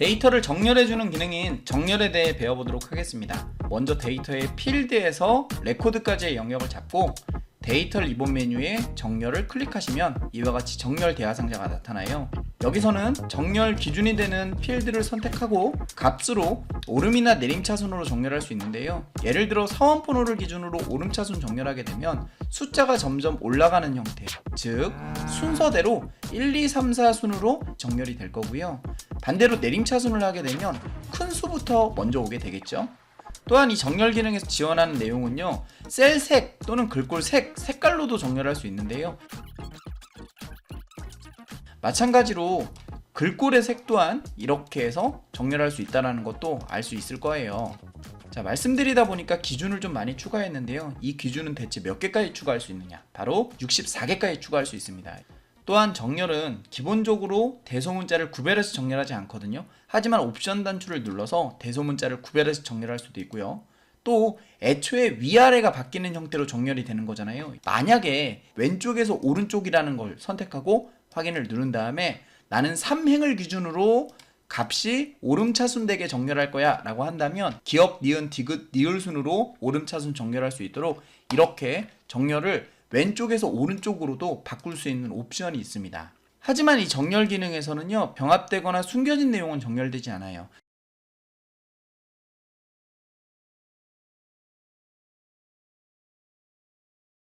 데이터를 정렬해주는 기능인 정렬에 대해 배워보도록 하겠습니다. 먼저 데이터의 필드에서 레코드까지의 영역을 잡고 데이터 리본 메뉴에 정렬을 클릭하시면 이와 같이 정렬 대화 상자가 나타나요. 여기서는 정렬 기준이 되는 필드를 선택하고 값으로 오름이나 내림 차순으로 정렬할 수 있는데요. 예를 들어 사원 번호를 기준으로 오름 차순 정렬하게 되면 숫자가 점점 올라가는 형태, 즉 순서대로 1, 2, 3, 4 순으로 정렬이 될 거고요. 반대로 내림 차순을 하게 되면 큰 수부터 먼저 오게 되겠죠. 또한 이 정렬 기능에서 지원하는 내용은요 셀 색 또는 글꼴 색, 색깔로도 정렬할 수 있는데요. 마찬가지로 글꼴의 색 또한 이렇게 해서 정렬할 수 있다는 것도 알 수 있을 거예요. 자 말씀드리다 보니까 기준을 좀 많이 추가했는데요. 이 기준은 대체 몇 개까지 추가할 수 있느냐? 바로 64개까지 추가할 수 있습니다 또한 정렬은 기본적으로 대소문자를 구별해서 정렬하지 않거든요. 하지만 옵션 단추를 눌러서 대소문자를 구별해서 정렬할 수도 있고요. 또 애초에 위아래가 바뀌는 형태로 정렬이 되는 거잖아요. 만약에 왼쪽에서 오른쪽이라는 걸 선택하고 확인을 누른 다음에 나는 3행을 기준으로 값이 오름차순되게 정렬할 거야 라고 한다면 기억, 니은, 디귿, 니을 순으로 오름차순 정렬할 수 있도록 이렇게 정렬을 왼쪽에서 오른쪽으로도 바꿀 수 있는 옵션이 있습니다. 하지만 이 정렬 기능에서는요 병합되거나 숨겨진 내용은 정렬되지 않아요.